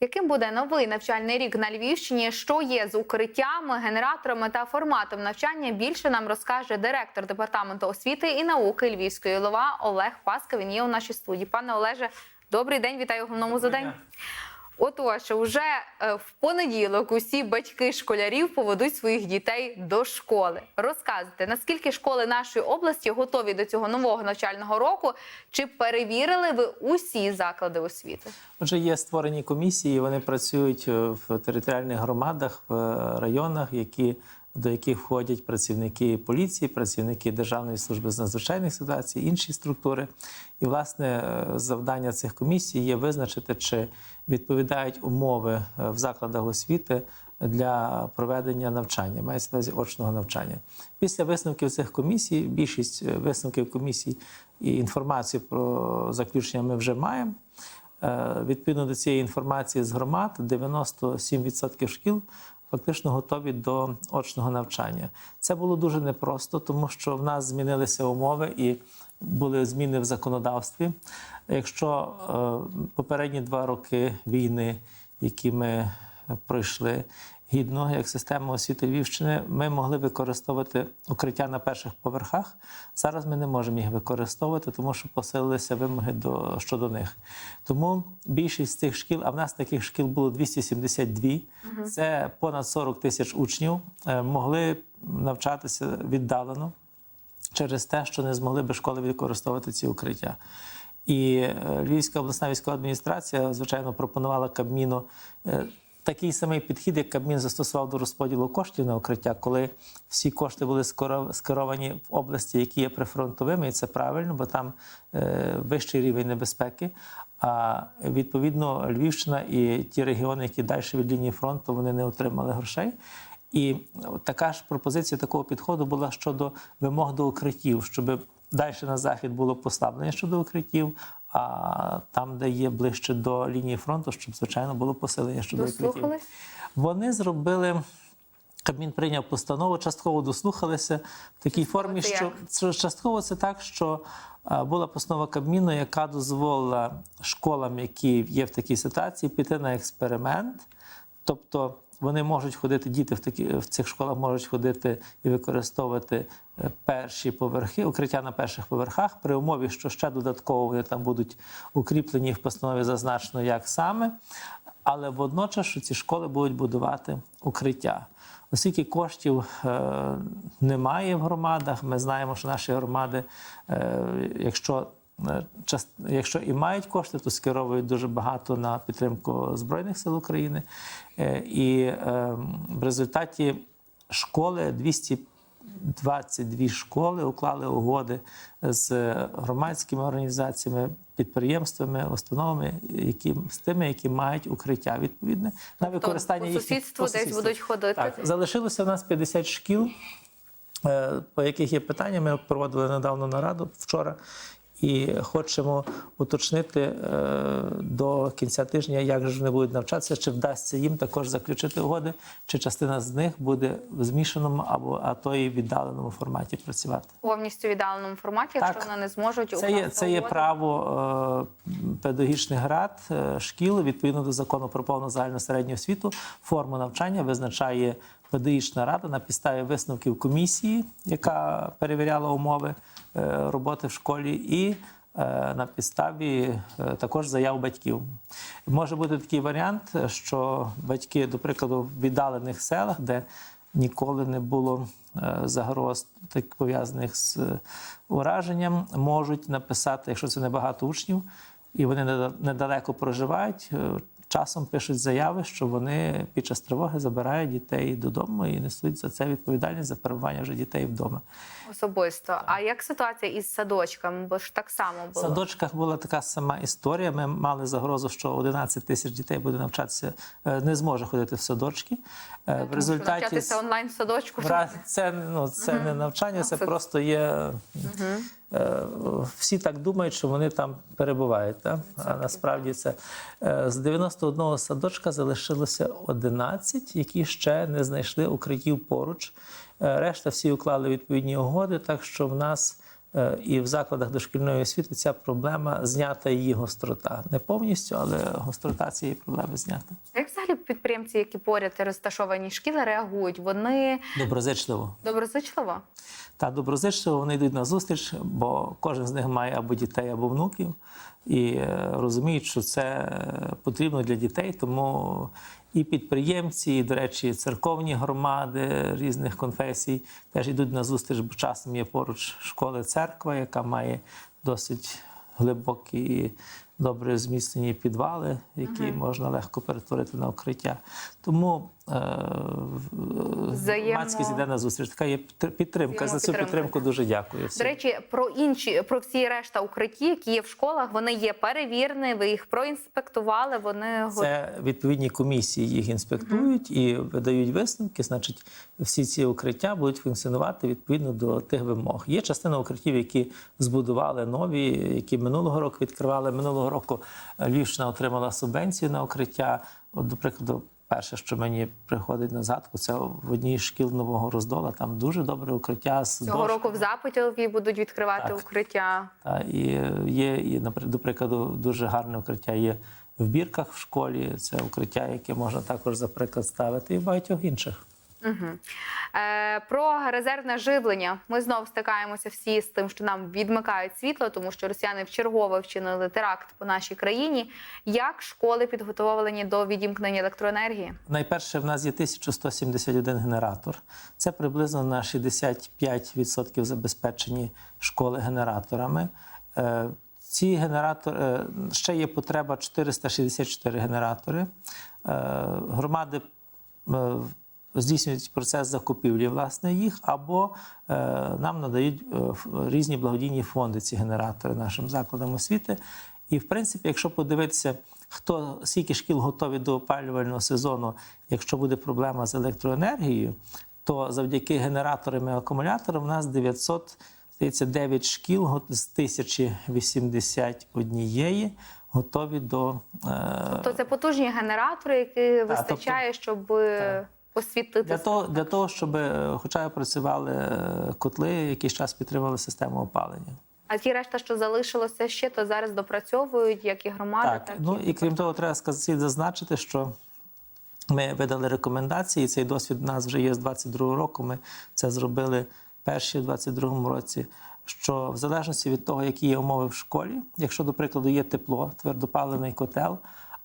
Яким буде новий навчальний рік на Львівщині? Що є з укриттями, генераторами та форматом навчання? Більше нам розкаже директор департаменту освіти і науки Львівської ЛОВА Олег Паска. Він є у нашій студії. Пане Олеже, добрий день, вітаю у головному задань. Отож, уже е, в понеділок усі батьки школярів поведуть своїх дітей до школи. Розказуйте, наскільки школи нашої області готові до цього нового навчального року? Чи перевірили ви усі заклади освіти? Отже, є створені комісії, вони працюють е, в територіальних громадах, в е, районах, які, до яких входять працівники поліції, працівники Державної служби з надзвичайних ситуацій, інші структури. І, власне, е, завдання цих комісій є визначити, чи відповідають умови е, в закладах освіти для проведення навчання, мається на увазі очного навчання. Після висновків цих комісій, більшість е, висновків комісій і інформацію про заключення ми вже маємо. Відповідно до цієї інформації з громад, 97% шкіл фактично готові до очного навчання. Це було дуже непросто, тому що в нас змінилися умови і були зміни в законодавстві. Якщо е, попередні два роки війни, які ми пройшли гідно, як система освіти Львівщини, ми могли використовувати укриття на перших поверхах. Зараз ми не можемо їх використовувати, тому що посилилися вимоги до, щодо них. Тому більшість цих шкіл, а в нас таких шкіл було 272, це понад 40 тисяч учнів, е, могли навчатися віддалено через те, що не змогли би школи використовувати ці укриття. І е, Львівська обласна військова адміністрація, звичайно, пропонувала Кабміну е, такий самий підхід, як Кабмін застосував до розподілу коштів на укриття, коли всі кошти були скеровані в області, які є прифронтовими, і це правильно, бо там е, вищий рівень небезпеки. А відповідно Львівщина і ті регіони, які далі від лінії фронту, вони не отримали грошей. І така ж пропозиція такого підходу була щодо вимог до укриттів, щоб далі на захід було послаблення щодо укриттів, а там, де є ближче до лінії фронту, щоб звичайно було посилення щодо укриттів. Вони зробили. Кабмін прийняв постанову, частково дослухалися в такій формі, це що, як? частково це так, що була постанова Кабміну, яка дозволила школам, які є в такій ситуації, піти на експеримент. Тобто вони можуть ходити, діти в такі в цих школах можуть ходити і використовувати е, перші поверхи, укриття на перших поверхах, при умові, що ще додатково вони там будуть укріплені в постанові зазначено, як саме. Але водночас, що ці школи будуть будувати укриття. Оскільки коштів е, немає в громадах, ми знаємо, що наші громади, е, якщо Якщо і мають кошти, то скеровують дуже багато на підтримку Збройних сил України. Е, І е, в результаті школи 222 школи уклали угоди з громадськими організаціями, підприємствами, установами, які з тими, які мають укриття відповідне на використання по їхніх- сусідству десь будуть ходити? Так, залишилося в нас 50 шкіл, е, по яких є питання. Ми проводили недавно нараду вчора. І хочемо уточнити е, до кінця тижня, як же вони будуть навчатися, чи вдасться їм також заключити угоди, чи частина з них буде в змішаному або а то і віддаленому форматі працювати. Повністю віддаленому форматі, якщо Так. вони не зможуть Це є, це є право е, педагогічних рад е, шкіл відповідно до закону про повну загальну середню освіту. Форму навчання визначає педагогічна рада на підставі висновків комісії, яка перевіряла умови е, роботи в школі, і е, на підставі е, також заяв батьків. Може бути такий варіант, що батьки, до прикладу, в віддалених селах, де ніколи не було загроз так пов'язаних з ураженням, можуть написати, якщо це небагато учнів, і вони неда- недалеко проживають. Часом пишуть заяви, що вони під час тривоги забирають дітей додому і несуть за це відповідальність за перебування вже дітей вдома. Особисто. А як ситуація із садочками? Бо ж так само було. В садочках була така сама історія. Ми мали загрозу, що 11 тисяч дітей буде навчатися, е, не зможе ходити в садочки. Е, В результаті навчатися онлайн в садочку. це, ну, це не навчання, це Це- просто є. е, Всі так думають, що вони там перебувають. Так? А насправді це з 91 садочка залишилося 11, які ще не знайшли укриттів поруч. Е, Решта всі уклали відповідні угоди, так що в нас Е, І в закладах дошкільної освіти ця проблема знята її гострота. Не повністю, але гострота цієї проблеми знята. Як взагалі підприємці, які поряд розташовані шкіли, реагують? Вони Доброзичливо. доброзичливо? Та доброзичливо вони йдуть на зустріч, бо кожен з них має або дітей, або внуків, і е, розуміють, що це е, потрібно для дітей. Тому і підприємці, і, до речі, церковні громади різних конфесій теж йдуть на зустріч, бо часом є поруч школи церква, яка має досить глибокі і добре зміцнені підвали, які можна легко перетворити на укриття. Тому е, в- йде на зустріч. Така є підтр- підтримка. За цю Взаємопідтримка. підтримку дуже дякую. До речі, про інші про всі решта укритті, які є в школах, вони є перевірені. Ви їх проінспектували. Вони Це відповідні комісії їх інспектують і видають висновки. Значить, всі ці укриття будуть функціонувати відповідно до тих вимог. Є частина укриттів, які збудували нові, які минулого року відкривали. Минулого року Львівщина отримала субвенцію на укриття. От, до прикладу, перше, що мені приходить на згадку, це в одній з шкіл нового роздола. Там дуже добре укриття з цього дошками. року в Запитілові будуть відкривати Так. укриття. Та, і є, і, до прикладу, дуже гарне укриття є в бірках в школі. Це укриття, яке можна також за приклад ставити, і в багатьох інших. Угу. Е, про резервне живлення ми знову стикаємося всі з тим, що нам відмикають світло, тому що росіяни вчергове вчинили теракт по нашій країні. Як школи підготовлені до відімкнення електроенергії? Найперше, в нас є 1171 генератор. Це приблизно на 65% забезпечені школи генераторами. Е, Ці генератори е, ще є потреба 464 генератори. Е, Громади е, здійснюють процес закупівлі власне їх, або е, нам надають е, різні благодійні фонди ці генератори нашим закладам освіти. І в принципі, якщо подивитися, хто скільки шкіл готові до опалювального сезону, якщо буде проблема з електроенергією, то завдяки генераторам і акумуляторам у нас 900, здається, 9 шкіл з 1081 готові до е, Тобто це потужні генератори, які вистачає, щоб е, освітити для того, для того, щоб е, хоча б працювали е, котли, якийсь час підтримували систему опалення. А ті решта, що залишилося ще, то зараз допрацьовують, як і громади, так, Так, ну і крім того, треба сказати, зазначити, що ми видали рекомендації. Цей досвід у нас вже є з 22-го року. Ми це зробили перші в 22-му році. Що в залежності від того, які є умови в школі, якщо, до прикладу, є тепло, твердопаливний котел,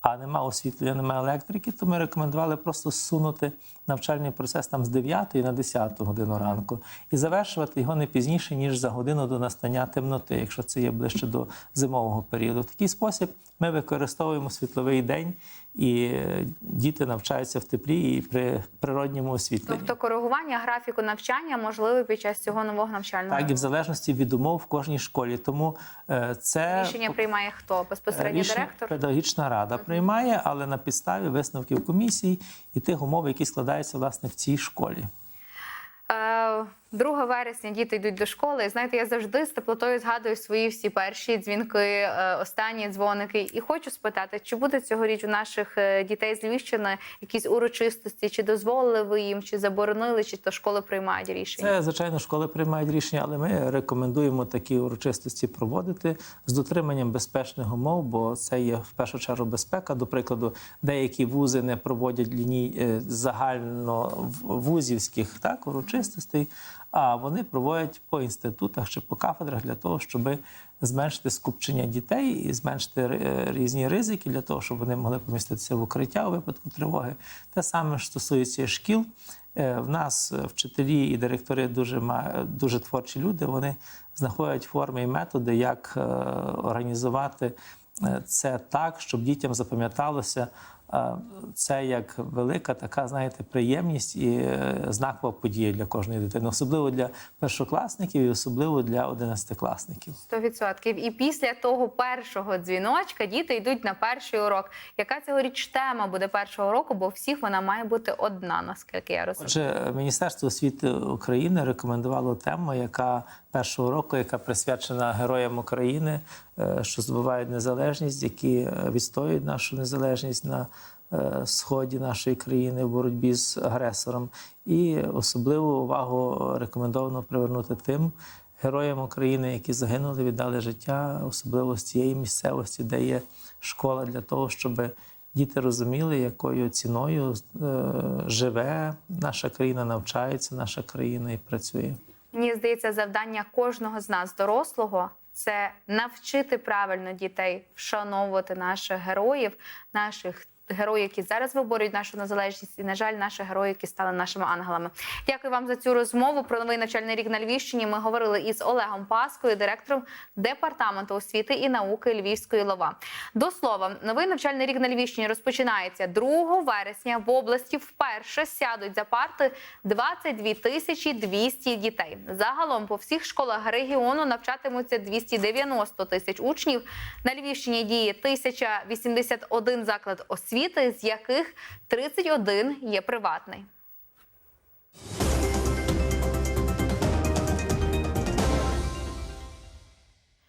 а нема освітлення, немає електрики, то ми рекомендували просто зсунути навчальний процес там з 9 на 10 годину ранку і завершувати його не пізніше, ніж за годину до настання темноти, якщо це є ближче до зимового періоду. В такий спосіб ми використовуємо світловий день, і е, діти навчаються в теплі і при природньому освітленні. Тобто коригування графіку навчання можливе під час цього нового навчального Так, і в залежності від умов в кожній школі. Тому е, це рішення приймає хто безпосередньо Рішення директор. педагогічна рада приймає, але на підставі висновків комісії і тих умов, які складаються власне в цій школі. Е, 2 вересня діти йдуть до школи. Знаєте, я завжди з теплотою згадую свої всі перші дзвінки, е, останні дзвоники. І хочу спитати, чи буде цьогоріч у наших е, дітей з Львівщини якісь урочистості, чи дозволили ви їм, чи заборонили, чи то школи приймають рішення? Це звичайно школи приймають рішення, але ми рекомендуємо такі урочистості проводити з дотриманням безпечних умов, бо це є в першу чергу безпека. До прикладу, деякі вузи не проводять ліній е, загально вузівських так урочистостей, а вони проводять по інститутах чи по кафедрах для того, щоб зменшити скупчення дітей і зменшити е, різні ризики для того, щоб вони могли поміститися в укриття у випадку тривоги. Те саме стосується шкіл. Е, В нас е, вчителі і директори дуже дуже творчі люди. Вони знаходять форми і методи, як організувати це так, щоб дітям запам'яталося. Це як велика така, знаєте, приємність і е, знакова подія для кожної дитини, особливо для першокласників і особливо для одинадцятикласників. 100%. І після того першого дзвіночка діти йдуть на перший урок. Яка цьогоріч тема буде першого року? Бо всіх вона має бути одна, наскільки я розумію. Отже, Міністерство освіти України рекомендувало тему, яка першого року, яка присвячена героям України, е, що здобувають незалежність, які е, відстоюють нашу незалежність на сході нашої країни в боротьбі з агресором. І особливу увагу рекомендовано привернути тим героям України, які загинули, віддали життя, особливо з цієї місцевості, де є школа, для того, щоб діти розуміли, якою ціною е, живе наша країна, навчається наша країна і працює. Мені здається, завдання кожного з нас, дорослого, це навчити правильно дітей вшановувати наших героїв, наших героїв, які зараз виборюють нашу незалежність, і на жаль, наших героїв, які стали нашими ангелами. Дякую вам за цю розмову. Про новий навчальний рік на Львівщині. Ми говорили із Олегом Паскою, директором департаменту освіти і науки Львівської лова. До слова, новий навчальний рік на Львівщині розпочинається 2 вересня. В області вперше сядуть за парти 22 тисячі 200 дітей. Загалом по всіх школах регіону навчатимуться 290 тисяч учнів. На Львівщині діє 1081 заклад освіти, з яких 31 є приватний.